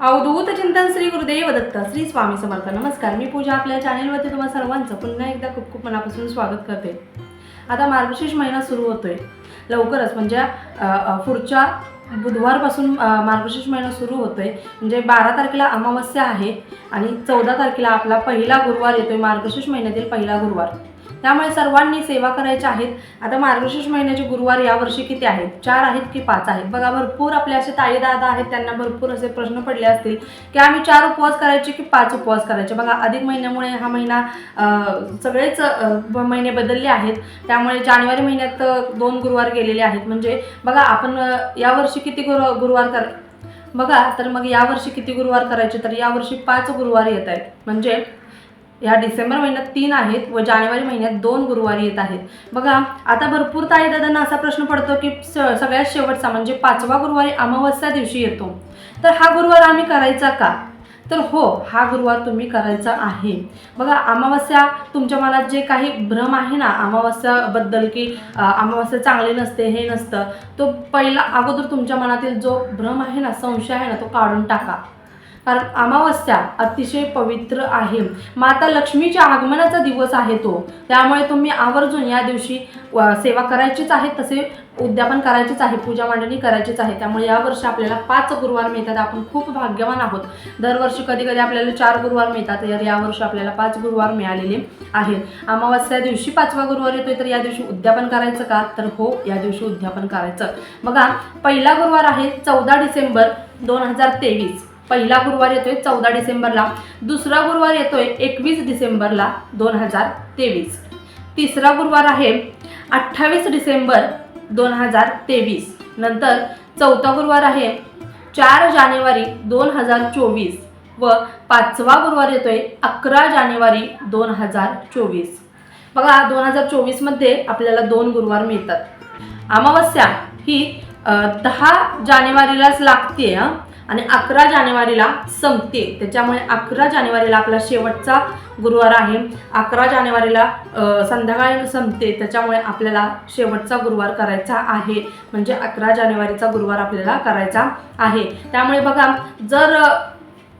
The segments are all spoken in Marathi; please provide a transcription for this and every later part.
अवधूत चिंतन श्री गुरुदेव दत्त श्री स्वामी समर्थ. नमस्कार. मी पूजा आपल्या चॅनेलवरती तुम्हा सर्वांचं पुन्हा एकदा खूप खूप मनापासून स्वागत करते. आता मार्गशीर्ष महिना सुरू होतोय. लवकरच म्हणजे पुढच्या बुधवारपासून मार्गशीर्ष महिना सुरू होतोय. म्हणजे बारा तारखेला अमावस्या आहे आणि चौदा तारखेला आपला पहिला गुरुवार येतोय मार्गशीर्ष महिन्यातील पहिला गुरुवार. त्यामुळे सर्वांनी सेवा करायच्या आहेत. आता मार्गशीर्ष महिन्याचे गुरुवार यावर्षी किती आहेत? चार आहेत की पाच आहेत? बघा भरपूर आपले असे ताई दादा आहेत त्यांना भरपूर असे प्रश्न पडले असतील की आम्ही चार उपवास करायचे की पाच उपवास करायचे? बघा अधिक महिन्यामुळे हा महिना सगळेच महिने बदलले आहेत. त्यामुळे जानेवारी महिन्यात दोन गुरुवार गेलेले आहेत. म्हणजे बघा आपण यावर्षी किती गुरु गुरुवार कर बघा तर मग यावर्षी किती गुरुवार करायचे? तर यावर्षी पाच गुरुवार येत आहेत. म्हणजे या डिसेंबर महिन्यात तीन आहेत व जानेवारी महिन्यात दोन गुरुवारी येत आहेत. बघा आता भरपूर ताई दादांना असा प्रश्न पडतो की सगळ्यात शेवटचा म्हणजे पाचवा गुरुवारी अमावस्या दिवशी येतो. तर हा गुरुवार आम्ही करायचा का? तर हो हा गुरुवार तुम्ही करायचा आहे. बघा अमावस्या तुमच्या मनात जे काही भ्रम आहे ना अमावस्याबद्दल की अमावस्या चांगली नसते हे नसतं तो पहिला अगोदर तुमच्या मनातील जो भ्रम आहे ना संशय आहे ना तो काढून टाका. कारण अमावस्या अतिशय पवित्र आहे. माता लक्ष्मीच्या आगमनाचा दिवस आहे तो. त्यामुळे तुम्ही आवर्जून या दिवशी सेवा करायचीच आहे तसे उद्यापन करायचीच आहे पूजा मांडणी करायचीच आहे. त्यामुळे यावर्षी आपल्याला पाच गुरुवार मिळतात. आपण खूप भाग्यवान आहोत. दरवर्षी कधी कधी आपल्याला चार गुरुवार मिळतात तर यावर्षी आपल्याला पाच गुरुवार मिळालेले आहेत. अमावस्या दिवशी पाचवा गुरुवार येतोय तर या दिवशी उद्यापन करायचं का? तर हो या दिवशी उद्यापन करायचं. बघा पहिला गुरुवार आहे चौदा डिसेंबर दोन हजार तेवीस. पहिला गुरुवार येतोय चौदा डिसेंबरला दुसरा गुरुवार येतोय एकवीस डिसेंबरला दोन हजार तेवीस. तिसरा गुरुवार आहे अठ्ठावीस डिसेंबर दोन हजार तेवीस. नंतर चौथा गुरुवार आहे चार जानेवारी दोन हजार चोवीस व पाचवा गुरुवार येतोय अकरा जानेवारी दोन हजार चोवीस. बघा दोन हजार चोवीसमध्ये आपल्याला दोन गुरुवार मिळतात. अमावस्या ही दहा जानेवारीलाच लागते आणि अकरा जानेवारीला संपते. त्याच्यामुळे अकरा जानेवारीला आपला शेवटचा गुरुवार आहे. अकरा जानेवारीला संध्याकाळी संपते. त्याच्यामुळे आपल्याला शेवटचा गुरुवार करायचा आहे. म्हणजे अकरा जानेवारीचा गुरुवार आपल्याला करायचा आहे. त्यामुळे बघा जर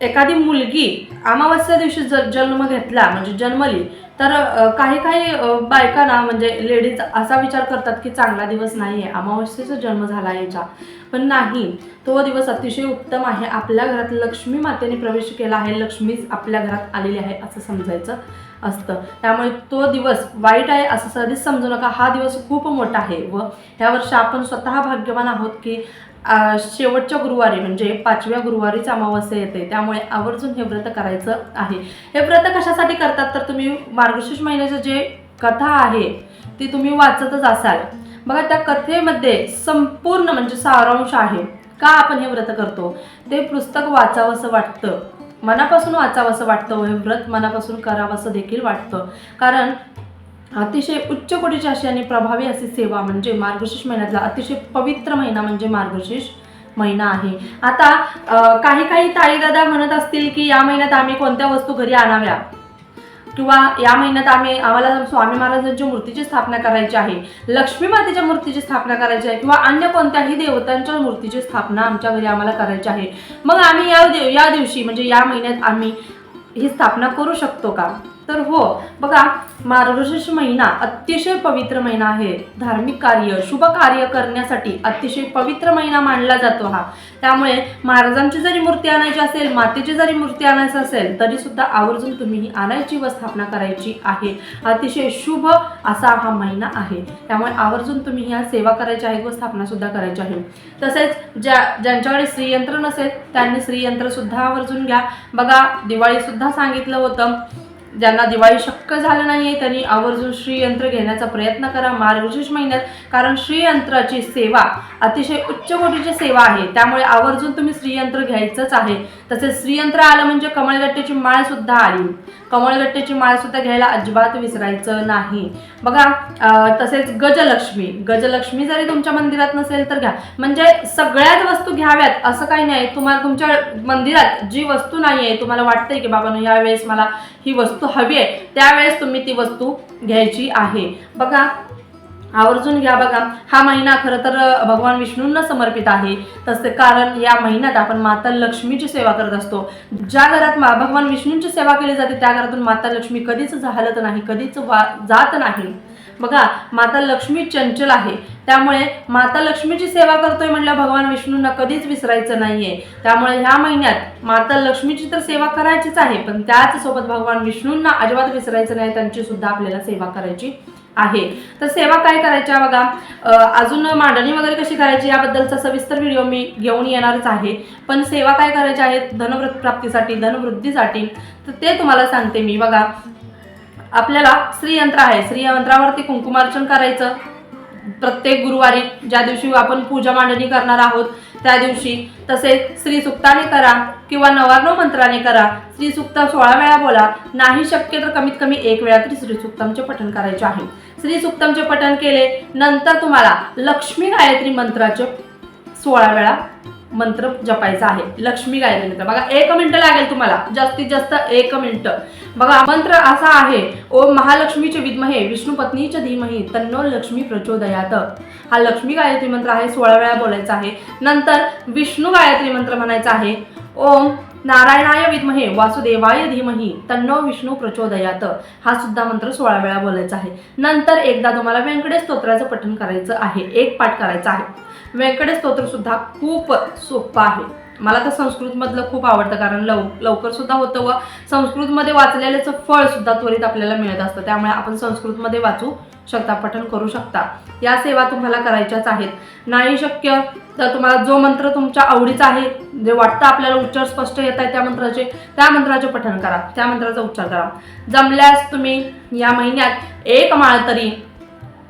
एखादी मुलगी अमावस्या दिवशी जर जन्म घेतला म्हणजे जन्मली तर काही काही बायका बायकांना म्हणजे लेडीज असा विचार करतात की चांगला दिवस नाही आहे अमावस्येचा जन्म झाला याचा. पण नाही तो दिवस अतिशय उत्तम आहे. आपल्या घरात लक्ष्मी मातेने प्रवेश केला आहे लक्ष्मीच आपल्या घरात आलेली आहे असं समजायचं असतं. त्यामुळे तो दिवस वाईट आहे असं कधीच समजू नका. हा दिवस खूप मोठा आहे व ह्या वर्षी आपण स्वतः भाग्यवान आहोत की शेवटच्या गुरुवारी म्हणजे पाचव्या गुरुवारीच अमावस्या येते. त्यामुळे आवर्जून हे व्रत करायचं आहे. हे व्रत कशासाठी करतात? तर तुम्ही मार्गशीर्ष महिन्याचं जे कथा आहे ती तुम्ही वाचतच असाल. बघा त्या कथेमध्ये संपूर्ण म्हणजे सारांश आहे. का आपण हे व्रत करतो? ते पुस्तक वाचावंसं वाटतं. मनापासून वाचावंसं वाटतं. हे व्रत मनापासून करावंसं देखील वाटतं. कारण अतिशय उच्च कोटीची अशी आणि प्रभावी अशी सेवा म्हणजे मार्गशीर्ष महिन्यातला अतिशय पवित्र महिना म्हणजे मार्गशीर्ष महिना आहे. आता काही काही ताईदादा म्हणत असतील की या महिन्यात आम्ही कोणत्या वस्तू घरी आणाव्या? किंवा या महिन्यात आम्ही आम्हाला स्वामी महाराजांच्या मूर्तीची स्थापना करायची आहे लक्ष्मी मातेच्या मूर्तीची स्थापना करायची आहे किंवा अन्य कोणत्याही देवतांच्या मूर्तीची स्थापना आमच्या घरी आम्हाला करायची आहे. मग आम्ही या दिव या दिवशी म्हणजे या महिन्यात आम्ही ही स्थापना करू शकतो का? तर हो बघा मार्गशीर्ष महिना अतिशय पवित्र महिना आहे. धार्मिक कार्य शुभ कार्य करण्यासाठी अतिशय पवित्र महिना मानला जातो हा. त्यामुळे महाराजांची जरी मूर्ती आणायची असेल मातेची जरी मूर्ती आणायची असेल तरी सुद्धा आवर्जून तुम्ही ही आणायची व स्थापना करायची आहे. अतिशय शुभ असा हा महिना आहे. त्यामुळे आवर्जून तुम्ही ह्या सेवा करायची आहे व स्थापना सुद्धा करायची आहे. तसेच ज्या ज्यांच्याकडे श्रीयंत्र नसेल त्यांनी श्रीयंत्र सुद्धा आवर्जून घ्या. बघा दिवाळी सुद्धा सांगितलं होतं ज्यांना दिवाळी शक्य झालं नाही आहे त्यांनी आवर्जून श्रीयंत्र घेण्याचा प्रयत्न करा मार्गशीर्ष महिन्यात. कारण श्रीयंत्राची सेवा अतिशय उच्च कोटीची सेवा आहे. त्यामुळे आवर्जून तुम्ही श्रीयंत्र घ्यायचंच आहे. तसेच श्रीयंत्र आलं म्हणजे कमळगट्ट्याची माळ सुद्धा आली. कमळगट्ट्याची माळ सुद्धा घ्यायला अजिबात विसरायचं नाही. बघा तसेच गजलक्ष्मी. गजलक्ष्मी जरी तुमच्या मंदिरात नसेल तर घ्या. म्हणजे सगळ्याच वस्तू घ्याव्यात असं काही नाही. तुम्हाला तुमच्या मंदिरात जी वस्तू नाही आहे तुम्हाला वाटतंय की बाबा या वेळेस मला ही वस्तू हवी आहे त्यावेळेस तुम्ही ती वस्तू घ्यायची आहे. बघा आवर्जून घ्या बघा. हा महिना खरं तर भगवान विष्णूंना समर्पित आहे. तसे कारण या महिन्यात आपण माता लक्ष्मीची सेवा करत असतो. ज्या घरात भगवान विष्णूंची सेवा केली जाते त्या घरातून माता लक्ष्मी कधीच झालत नाही कधीच वा जात नाही. बघा माता लक्ष्मी चंचल आहे. त्यामुळे माता लक्ष्मीची सेवा करतोय म्हटलं भगवान विष्णूंना कधीच विसरायचं नाहीये. त्यामुळे ह्या महिन्यात माता लक्ष्मीची तर सेवा करायचीच आहे पण त्याच सोबत भगवान विष्णूंना अजिबात विसरायचं नाही त्यांची सुद्धा आपल्याला सेवा करायची आहे. तर सेवा काय करायच्या बघा? अजून मांडणी वगैरे कशी करायची याबद्दलचा सविस्तर व्हिडिओ मी घेऊन येणारच आहे. पण सेवा काय करायच्या आहेत धनवृत्त प्राप्तीसाठी धनवृद्धीसाठी तर ते तुम्हाला सांगते मी. बघा आपल्याला श्रीयंत्र आहे. श्रीयंत्रावरती कुंकुमार्चन करायचं. प्रत्येक गुरुवारी ज्या दिवशी आपण पूजा मांडणी करणार आहोत त्या दिवशी तसेच श्री सुक्ताने करा किंवा नवार्णव मंत्राने करा श्री सुक्त सोळा वेळा बोला. नाही शक्य तर कमीत कमी एक वेळा तरी श्री सुक्तमचे पठण करायचे आहे. श्री सुक्तमचे पठण केले नंतर तुम्हाला लक्ष्मी गायत्री मंत्राचे सोळा वेळा मंत्र जपायचा आहे. लक्ष्मी गायत्री मंत्र. बघा एक मिनटं लागेल तुम्हाला. जास्तीत जास्त एक मिनटं. बघा मंत्र असा आहे ओम महालक्ष्मीचे विद्महे विष्णू पत्नीच्या धीमही तन्नो लक्ष्मी प्रचोदयात. हा लक्ष्मी गायत्री मंत्र आहे सोळा वेळा बोलायचा आहे. नंतर विष्णू गायत्री मंत्र म्हणायचा आहे ओम नारायणाय विद्महे वासुदेवाय धीमही तन्नो विष्णू प्रचोदयात. हा सुद्धा मंत्र सोळा वेळा बोलायचा आहे. नंतर एकदा तुम्हाला व्यंकटेश स्तोत्राचं पठण करायचं आहे एक पाठ करायचा आहे. व्यंकटेश स्तोत्र सुद्धा खूप सोपं आहे. मला तर संस्कृतमधलं खूप आवडतं कारण लव लवकर सुद्धा होतं व संस्कृतमध्ये वाचलेल्याचं फळ सुद्धा त्वरित आपल्याला मिळत असतं. त्यामुळे आपण संस्कृतमध्ये वाचू शकता पठण करू शकता. या सेवा तुम्हाला करायच्याच आहेत. नाही शक्य तर तुम्हाला जो मंत्र तुमच्या आवडीचा आहे जे वाटतं आपल्याला उच्चार स्पष्ट येत आहे त्या मंत्राचे त्या मंत्राचे पठण करा. त्या मंत्राचा उच्चार करा. जमल्यास तुम्ही या महिन्यात एक माळ तरी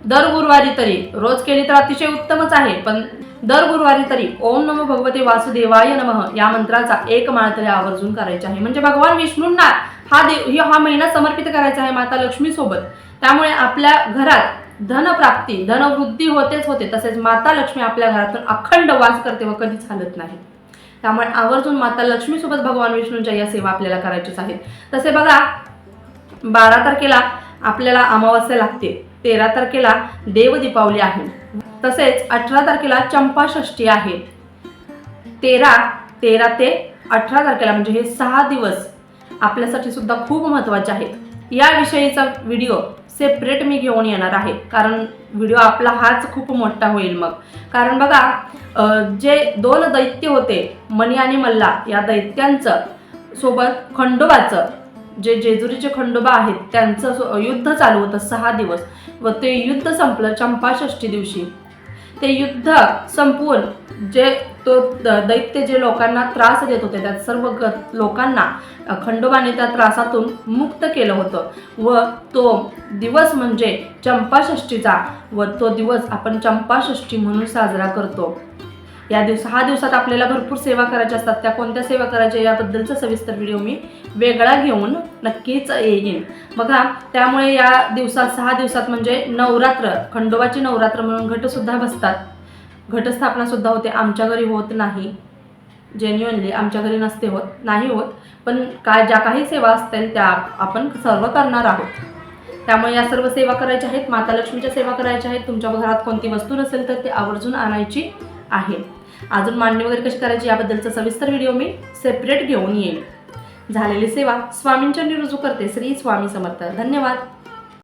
दर गुरुवारी तरी. रोज केली तर अतिशय उत्तमच आहे पण दर गुरुवारी तरी. ओम नमो भगवते वासुदेवाय नमः. या मंत्राचा एक माळ तरी आवर्जून करायचा आहे. म्हणजे भगवान विष्णूंना हा देव ही- हा महिना समर्पित करायचा आहे माता लक्ष्मी सोबत. त्यामुळे आपल्या घरात धनप्राप्ती धनवृद्धी होतेच होते. तसेच माता लक्ष्मी आपल्या घरातून अखंड वास करते व कधीच हालत नाही. त्यामुळे आवर्जून माता लक्ष्मीसोबत भगवान विष्णूंच्या या सेवा आपल्याला करायच्याच आहेत. तसे बघा बारा तारखेला आपल्याला अमावस्या लागते. तेरा तारखेला देव दीपावली आहे. तसेच अठरा तारखेला चंपाषष्ठी आहे. तेरा तेरा ते अठरा तारखेला म्हणजे हे सहा दिवस आपल्यासाठी सुद्धा खूप महत्त्वाचे आहेत. याविषयीचा व्हिडिओ सेपरेट मी घेऊन येणार आहे. कारण व्हिडिओ आपला हाच खूप मोठा होईल मग. कारण बघा जे दोन दैत्य होते मणी आणि मल्ला या दैत्यांचं सोबत खंडोबाचं जे जेजुरीचे खंडोबा आहेत त्यांचं युद्ध चालू होतं सहा दिवस. व ते युद्ध संपलं चंपाषष्ठी दिवशी. ते युद्ध संपवून जे तो द- दैत्य जे लोकांना त्रास देत होते त्या सर्व ग लोकांना खंडोबाने त्या त्रासातून मुक्त केलं होतं. व तो दिवस म्हणजे चंपाषष्ठीचा. व तो दिवस आपण चंपाषष्ठी म्हणून साजरा करतो. या दिवस हा दिवसात आपल्याला भरपूर सेवा करायच्या असतात. त्या कोणत्या सेवा करायच्या याबद्दलचा सविस्तर व्हिडिओ मी वेगळा घेऊन नक्कीच येईन. बघा त्यामुळे या दिवसात सहा दिवसात म्हणजे नवरात्र खंडोबाची नवरात्र म्हणून घटसुद्धा बसतात. घटस्थापनासुद्धा होते. आमच्या घरी होत नाही. जेन्युअनली आमच्या घरी नसते होत. नाही होत. पण काय ज्या काही सेवा असतील त्या आपण सर्व करणार आहोत. त्यामुळे या सर्व सेवा करायच्या आहेत. माता लक्ष्मीच्या सेवा करायच्या आहेत. तुमच्या घरात कोणती वस्तू नसेल तर ती आवर्जून आणायची आहे. अजून मांडणी वगैरे कशी करायची याबद्दलचा सविस्तर व्हिडिओ मी सेपरेट घेऊन येईल. झालेली सेवा स्वामींच्या निरुजू करते. श्री स्वामी समर्थ. धन्यवाद.